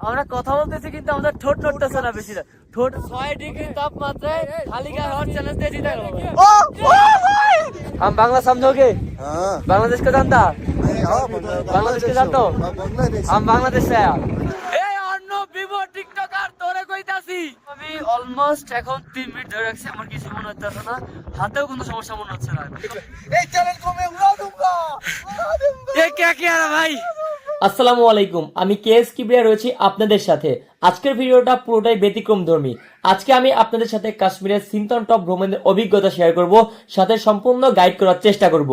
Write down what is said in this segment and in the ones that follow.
আমরা কথা বলতেছি কিন্তু আমাদের ঠোঁট নড়তেছে না বেশি না ঠোঁট ছয় ডিগ্রি তাপমাত্রায় খালি গায়ে হওয়ার চ্যালেঞ্জ দিয়ে জিতে গেল हम बांग्ला समझोगे हाँ बांग्लादेश का जानता नहीं हाँ बांग्ला- बांग्लादेश के जानते हो हाँ, बांग्लादेश हम बांग्लादेश से आया এই অন্য ভিভো টিকটকার তোরে কইতাছি আমি অলমোস্ট এখন 3 মিনিট ধরে রাখছি আমার কিছু মনে হচ্ছে না হাতেও কোনো সমস্যা মনে হচ্ছে না এই চ্যানেল को मैं उड़ा दूंगा उड़ा दूंगा এ কে কে আর ভাই আসসালামু আলাইকুম, আমি কে এস কিবরিয়া রয়েছি আপনাদের সাথে। আজকের ভিডিওটা পুরোটাই ব্যতিক্রম ধর্মী। আজকে আমি আপনাদের সাথে কাশ্মীরের সিন্তন টপ ভ্রমণের অভিজ্ঞতা শেয়ার করব, সাথে সম্পূর্ণ গাইড করার চেষ্টা করব।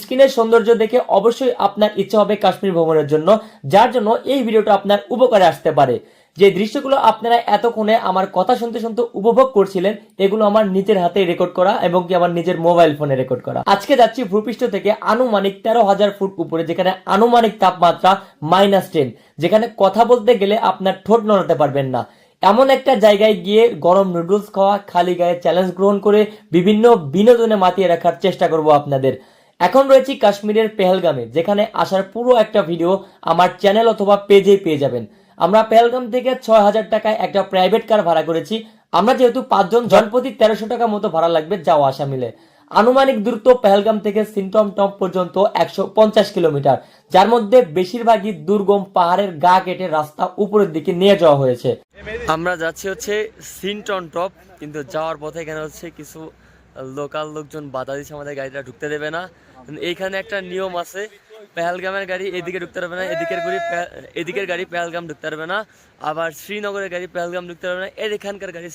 স্ক্রিনের সৌন্দর্য দেখে অবশ্যই আপনার ইচ্ছা হবে কাশ্মীর ভ্রমণের জন্য, যার জন্য এই ভিডিওটা আপনার উপকারে আসতে পারে। যে দৃশ্যগুলো আপনারা এতক্ষণে আমার কথা শুনতে শুনতে উপভোগ করছিলেন, এগুলো আমার নিজের হাতে রেকর্ড করা এবং কি আমার নিজের মোবাইল ফোনে রেকর্ড করা। আজকে যাচ্ছি ভূপৃষ্ঠ থেকে আনুমানিক তেরো হাজার ফুট উপরে, যেখানে আনুমানিক তাপমাত্রা মাইনাস টেন যেখানে কথা বলতে গেলে আপনার ঠোঁট নড়াতে পারবেন না। এমন একটা জায়গায় গিয়ে গরম নুডলস খাওয়া, খালি গায়ে চ্যালেঞ্জ গ্রহণ করে বিভিন্ন বিনোদনে মাতিয়ে রাখার চেষ্টা করব আপনাদের। এখন রয়েছি কাশ্মীরের পেহেলগামে, যেখানে আসার পুরো একটা ভিডিও আমার চ্যানেল অথবা পেজেই পেয়ে যাবেন। আমরা পেহেলগাম থেকে ছয় হাজার টাকায় একটা প্রাইভেট কার ভাড়া করেছি। আমরা যেহেতু পাঁচজন, জনপ্রতি তেরোশো টাকা মতো ভাড়া লাগবে যাওয়া আসা মিলে। আনুমানিক দূরত্ব পেহেলগাম থেকে সিমটম টপ পর্যন্ত একশো পঞ্চাশ কিলোমিটার, যার মধ্যে বেশিরভাগই দুর্গম পাহাড়ের গা কেটে রাস্তা উপরের দিকে নিয়ে যাওয়া হয়েছে। আমরা যাচ্ছি হচ্ছে সিনটন টপ, কিন্তু যাওয়ার পথে এখানে হচ্ছে কিছু লোকাল লোকজন বাধা দিচ্ছে আমাদের গাড়িটা ঢুকতে দেবে না। এইখানে একটা নিয়ম আছে পেহেলগামের গাড়ি এদিকে ঢুকতে পারবে না, এদিকের গাড়ি এদিকের গাড়ি পেহেলগাম ঢুকতে পারবে না, আবার শ্রীনগরের গাড়ি পেহেলগাম ঢুকতে পারবে না, এদিকখানকার গাড়ি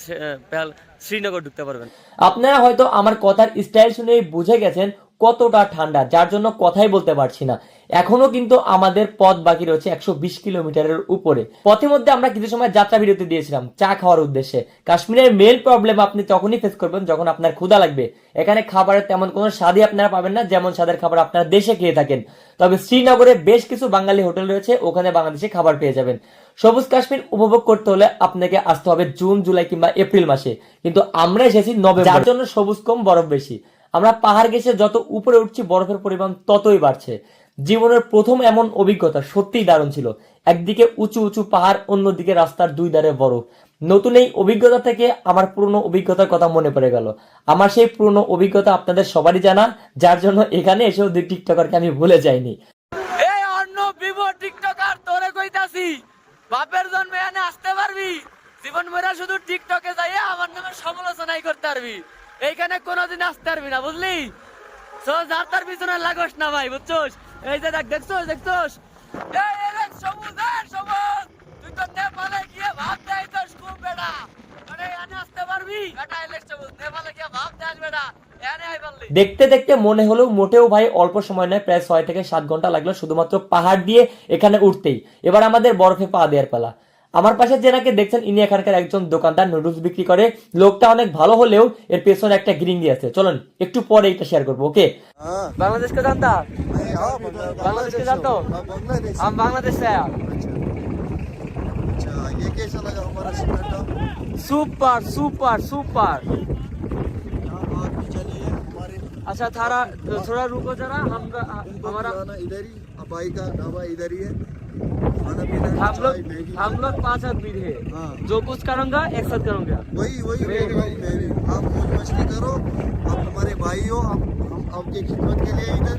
পেহাল শ্রীনগর ঢুকতে পারবেন আপনারা হয়তো আমার কথার স্টাইল শুনেই বুঝে গেছেন কতটা ঠান্ডা, যার জন্য কথাই বলতে পারছি না। এখনও কিন্তু আমাদের পথ বাকি রয়েছে একশো বিশ কিলোমিটারের উপরে। পথের মধ্যে আমরা কিছু সময় যাত্রা বিরতি দিয়েছিলাম, চা খাওয়ার উদ্দেশ্যে। কাশ্মীরের মেল প্রবলেম আপনি তখনই ফেস করবেন যখন আপনার ক্ষুধা লাগবে। এখানে খাবারের তেমন কোনো স্বাদই আপনারা পাবেন না, যেমন স্বাদের খাবার আপনারা দেশে খেয়ে থাকেন। তবে শ্রীনগরে বেশ কিছু বাঙালি হোটেল রয়েছে, ওখানে বাংলাদেশে খাবার পেয়ে যাবেন। সবুজ কাশ্মীর উপভোগ করতে হলে আপনাকে আসতে হবে জুন, জুলাই কিংবা এপ্রিল মাসে। কিন্তু আমরা এসেছি নভেম্বর। যার জন্য সবুজ কম, বরফ বেশি। আমরা পাহাড় গেছে যত উপরে উঠছি, বরফের পরিমাণ ততই বাড়ছে। জীবনের প্রথম এমন অভিজ্ঞতা সত্যিই দারুণ ছিল। একদিকে উঁচু উঁচু পাহাড়, অন্যদিকে রাস্তার দুই ধারে বরফ। নতুন এই অভিজ্ঞতা থেকে আমার পুরনো অভিজ্ঞতার কথা মনে পড়ে গেল। আমার সেই পুরনো অভিজ্ঞতা আপনাদের সবারই জানা, যার জন্য এখানে এসেও দুই টিকটকারকে আমি ভুলে যাইনি। এই অন্য টিকটকার, তোরে কইতাছি, বাপের এনে আসতে পারবি? জীবন মেরা শুধু টিকটকে যাইয়া আমার নামে সমালোচনাই করতে পারবি। এইখানে কোনোদিন আসতে পারবি না, বুঝলি? যার তার পিছনে লাগোস না ভাই, বুঝছোস? এই যে দেখ, দেখছোস দেখতে দেখতে মনে হলো মোটেও ভাই অল্প সময় নয়, প্রায় ছয় থেকে সাত ঘণ্টা লাগল শুধুমাত্র পাহাড় দিয়ে এখানে উঠতেই। এবার আমাদের বরফে পা দেওয়ার পালা। আমার পাশে যেনাকে দেখছেন ইনি এখানকার একজন দোকানদার নুডলস বিক্রি করে লোকটা অনেক ভালো হলেও এর পেছনে একটা গিরিঙ্গি আছে চলুন একটু পরে এটা শেয়ার করবো ওকে हाँ बांग्लादेश का जानता नहीं हाँ बांग्ला- बांग्लादेश के से जानते हो? हो? हाँ बांग्लादेश हम बांग्लादेश से आया अच्छा ये कैसा लगा हमारा सिनेमा सुपर सुपर सुपर आप भी चलिए हमारे अच्छा थारा थोड़ा रुको जरा हम हमारा खाना इधर ही अब भाई का ढाबा इधर ही है खाना पीना हम चाय, लोग मैगी हम लोग पांच आदमी थे हाँ जो कुछ करूंगा एक साथ करूंगा वही वही मैं भी मैं भी आप मौज मस्ती करो आप हमारे भाई हो आप हम आपकी खिदमत के लिए इधर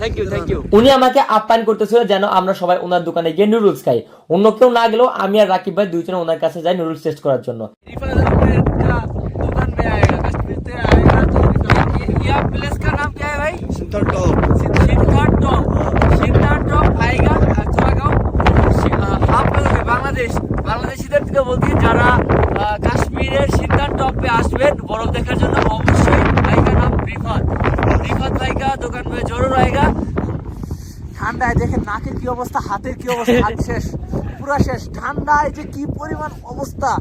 थैंक यू थैंक यू উনি আমাকে আপ্যায়ন করতেছিল যেন আমরা সবাই ওনার দোকানে গিয়ে নুডলস খাই অন্য কেউ না গেলেও আমি আর রাকিব ভাই দুইজনে ওনার কাছে যাই নুডলস টেস্ট করার জন্য दुकान पे आएगा कश्मीर से आएगा तो ये- यह प्लेस का नाम क्या है भाई सिंथर टॉप আপনাদেরকে বলছি যারা কাশ্মীরের সিদ্ধার টপে আসবেন বরফ দেখার জন্য অবশ্যই ভাইকা নাম রিফাত। রিফাত ভাইকা দোকান হয়ে জড়ো রায়গা ঠান্ডায় দেখেন নাকের কি অবস্থা হাতের কি অবস্থা হাত শেষ পুরা শেষ। ঠান্ডায় যে কি পরিমাণ অবস্থা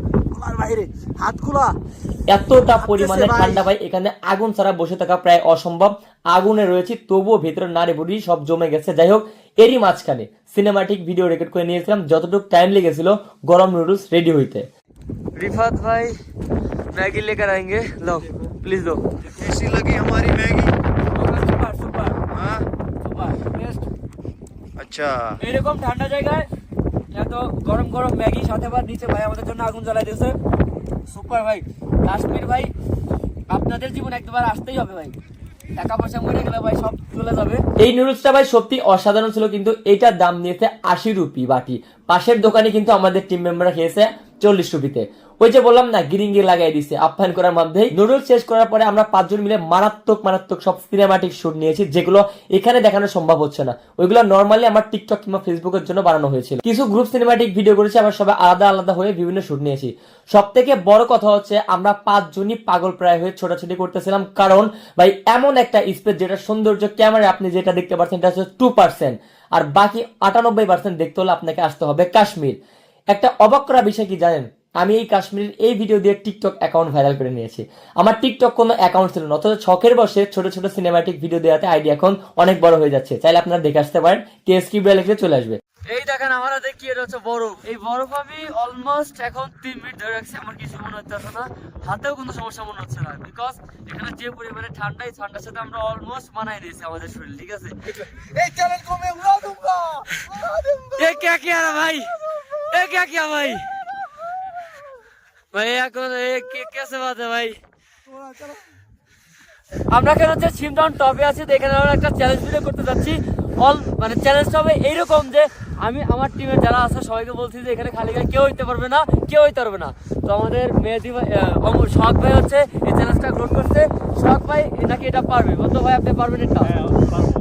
আগুন ছাড়া বসে থাকা প্রায় অসম্ভব। আগুনে রয়েছে তবুও ভেতরে নারে বুড়ি সব জমে গেছে। যাই হোক এরই মাঝখানে সিনেমাটিক ভিডিও রেকর্ড করে নিয়েছিলাম যতটুকু টাইম লেগেছিল গরম নুডলস রেডি হইতে रिफात भाई मैगी लेकर आएंगे लो प्लीज लो कैसी लगी हमारी मैगी सुपर सुपर हाँ सुपर बेस्ट अच्छा এরকম ঠান্ডা জায়গায় এত গরম গরম ম্যাগি সাথে আবার নিচে ভাই আমাদের জন্য আগুন জ্বালাই দিয়েছে সুপার ভাই কাশ্মীর ভাই আপনাদের জীবন একবার আসতেই হবে ভাই টাকা পয়সা মরে গেলে ভাই সব চলে যাবে। এই নুডলসটা ভাই সত্যি অসাধারণ ছিল, কিন্তু এটার দাম নিয়েছে আশি রুপি বাটি। পাশের দোকানে কিন্তু আমাদের টিম মেম্বাররা খেয়েছে চল্লিশ রুপিতে ওই যে বললাম না, গিরিঙ্গি লাগাই দিছে। আপ্যায়ন করার মধ্যেই নুডলস শেষ করার পরে আমরা পাঁচজন মিলে মারাত্মক মারাত্মক সব সিনেমাটিক শুট নিয়েছি, যেগুলো এখানে দেখানো সম্ভব হচ্ছে না। ওইগুলো নর্মালি আমার টিকটক কিংবা ফেসবুকের জন্য বানানো হয়েছিল। কিছু গ্রুপ সিনেমাটিক ভিডিও করেছি, আবার সবাই আলাদা আলাদা হয়ে বিভিন্ন শুট নিয়েছি। সব থেকে বড় কথা হচ্ছে, আমরা পাঁচজনই পাগল প্রায় হয়ে ছোটাছুটি করতেছিলাম। কারণ ভাই, এমন একটা স্পেস যেটা সৌন্দর্য ক্যামেরা আপনি যেটা দেখতে পাচ্ছেন এটা হচ্ছে টু পার্সেন্ট আর বাকি আটানব্বই পার্সেন্ট দেখতে হলে আপনাকে আসতে হবে কাশ্মীর। একটা অবাক করা বিষয় কি জানেন? আমি এই কাশ্মীরের এই ভিডিও দিয়ে টিকটক অ্যাকাউন্ট ভাইরাল করে নিয়েছি। আমার টিকটক কোনো অ্যাকাউন্ট ছিল না অথচ ছকের বসে ছোট ছোট সিনেমাটিক ভিডিও দেওয়াতে আইডি এখন অনেক বড় হয়ে যাচ্ছে। চাইলে আপনারা দেখে আসতে পারেন কে বিয়া লিখলে চলে আসবে। এই দেখেন আমার হাতে কি এটা হচ্ছে বরফ। এই বরফ আমি অলমোস্ট এখন তিন মিনিট ধরে রাখছি আমার কিছু মনে হচ্ছে না। হাতেও কোনো সমস্যা মনে হচ্ছে না বিকজ এখানে যে পরিমাণে ঠান্ডা এই ঠান্ডার সাথে আমরা অলমোস্ট মানাই দিয়েছি আমাদের শরীর ঠিক আছে? এই চ্যানেল কমে উড়া দুম্বা এ কে কে ভাই? এ কে কে ভাই? ভাই এখন কেসে है ভাই? আমরা কেন হচ্ছে সিমটাউন টপে আছি তো এখানে আমরা একটা চ্যালেঞ্জ ভিডিও করতে যাচ্ছি। অল মানে চ্যালেঞ্জটা হবে এইরকম যে আমি আমার টিমের যারা আছে সবাইকে বলছি যে এখানে খালি গায়ে কেউ হইতে পারবে না কেউ হইতে পারবে না। তো আমাদের মেহেদি ভাই অমর ভাই হচ্ছে এই চ্যালেঞ্জটা গ্রহণ করছে। সোহাগ ভাই নাকি এটা পারবে? বলতো ভাই আপনি পারবেন এটা?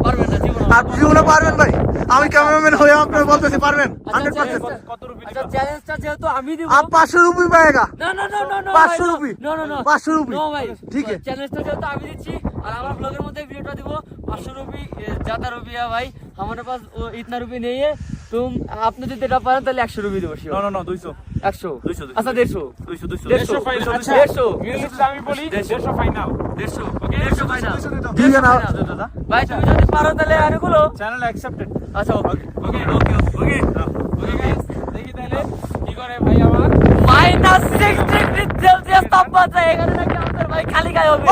পারবেন না জীবন আর জীবনে পারবেন ভাই আমি ক্যামেরাম্যান হয়ে আপনার বলতেছি পারবেন হান্ড্রেড পার্সেন্ট আচ্ছা চ্যালেঞ্জটা যেহেতু আমি দিব आप पाँच सौ रुपये पाएगा না না না না না পাঁচশো ভাই, রুপি। না না না পাঁচশো রুপি। নো ভাই ঠিক আছে। চ্যালেঞ্জটা যেহেতু আমি দিচ্ছি আর আমার ব্লগের মধ্যে ভিডিওটা দিব পাঁচশো রুপি ज्यादा रुपया भाई हमारे पास वो इतना रुपये नहीं है तुम आपने যদি এটা পারেন তাহলে একশো রুপি দেবো No, no, no, দুইশো একশো দুইশো, দুইশো। আচ্ছা দেড়শো দুইশো দুইশো দেড়শো দুইশো আচ্ছা, দেড়শো মিউজিকটা আমি বলি দেড়শো ফাইনাল দেড়শো দেড়শো ভাই না ঠিক আছে না ভাই তুমি যদি পারো তাহলে আরেকগুলো চ্যানেল অ্যাকসেপ্টেড আচ্ছা ওকে ওকে ওকে ওকে ওকে গাইস দেখি তাহলে কি করে ভাই আমার মাইনাস সিক্স ডিগ্রি সেলসিয়াস তাপমাত্রা এখানে নাকি আমাদের ভাই খালি গায়ে হবে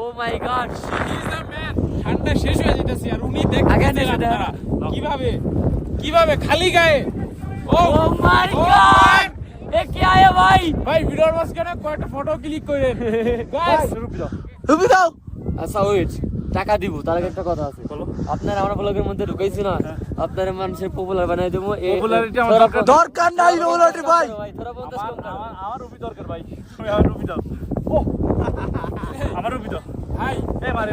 ও মাই গড ঠান্ডা শেষ হয়ে যেতেছে আর উনি আগে দেখতেছেন আপনারা। কীভাবে? কীভাবে খালি গায়ে? ও ও মাই গড এ কি আয়ে ভাই? ভাই ভিডিওর মাঝখানে কয়েকটা ফটো ক্লিক করেন। গাইস রুপি দাও আচ্ছা ওয়েট টাকা দিব তার আগে একটা কথা আছে। বলো। আপনার আমরা ব্লগের মধ্যে ঢুকাইছি না? আপনার মানুষের পপুলার বানাই দেবো। আমার দরকার। নাই রোলাটি ভাই। আমার আমার রুপি দরকার ভাই। আমার রুপি দাও ও। ভাই এ মারে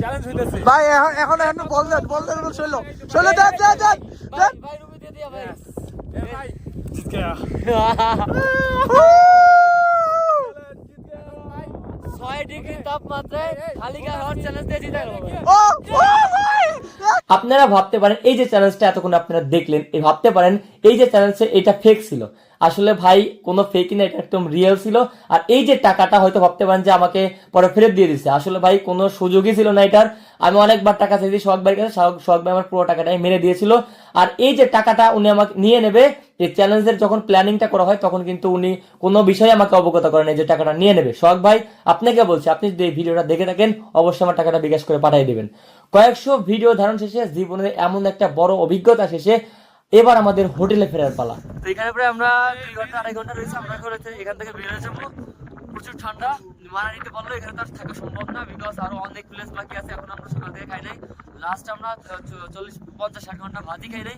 চ্যালেঞ্জ হইতেছে। ভাই এখন এখন এখন বল দেন বল দেন শৈল। শৈল দেন দেন দেন আপনারা ভাবতে পারেন এই যে চ্যালেঞ্জটা এতক্ষণ আপনারা দেখলেন এই ভাবতে পারেন এই যে চ্যালেঞ্জে এটা ফেক ছিল। আসলে ভাই, কোনো ফেকই না এটা একদম রিয়েল ছিল। আর এই যে টাকাটা হয়তো ভাবতে পারেন যে আমাকে পরে ফেরত দিয়ে দিচ্ছে আসলে ভাই, কোনো সুযোগই ছিল না এটার। আমি অনেকবার টাকা চাইছি সোহাগ ভাইয়ের কাছে সোহাগ ভাই আমার পুরো টাকাটাই মেরে দিয়েছিল। আর এই যে টাকাটা উনি আমাকে নিয়ে নেবে এই চ্যালেঞ্জের যখন প্ল্যানিংটা করা হয়, তখন কিন্তু উনি কোনো বিষয়ে আমাকে অবগত করেন এই যে টাকাটা নিয়ে নেবে। সোহাগ ভাই, আপনাকে বলছি, আপনি যদি এই ভিডিওটা দেখে থাকেন, অবশ্যই আমার টাকাটা বিকাশ করে পাঠিয়ে দেবেন। কয়েকশো ভিডিও ধারণ শেষে জীবনের এমন একটা বড় অভিজ্ঞতা শেষে এবার আমাদের হোটেলে ফেরার পালা। তো এখানে প্রায় আমরা দুই ঘণ্টা আড়াই ঘণ্টা রয়েছে আমরা হচ্ছে এখান থেকে যাব প্রচুর ঠান্ডা মারা নিতে পারল এখানে থাকা সম্ভব না বিকজ আরও অনেক প্লেস বাকি আছে এখন আমরা সকাল থেকে খাই নাই। লাস্ট আমরা চল্লিশ পঞ্চাশ ষাট ঘণ্টা ভাতই খাই নাই।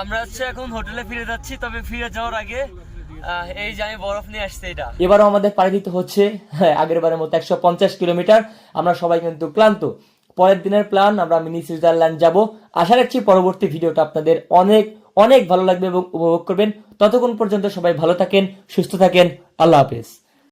আমরা হচ্ছে এখন হোটেলে ফিরে যাচ্ছি তবে ফিরে যাওয়ার আগে এই যে আমি বরফ নিয়ে আসছি এটা। এবারও আমাদের পাড়ি দিতে হচ্ছে হ্যাঁ, আগের বারের মতো একশো পঞ্চাশ কিলোমিটার। আমরা সবাই কিন্তু ক্লান্ত। পরের দিনের প্ল্যান আমরা মিনি সুইজারল্যান্ড যাব। আশা রাখছি পরবর্তী ভিডিওটা আপনাদের অনেক অনেক ভালো লাগবে এবং উপভোগ করবেন। ততক্ষণ পর্যন্ত সবাই ভালো থাকেন, সুস্থ থাকেন। আল্লাহ হাফেজ।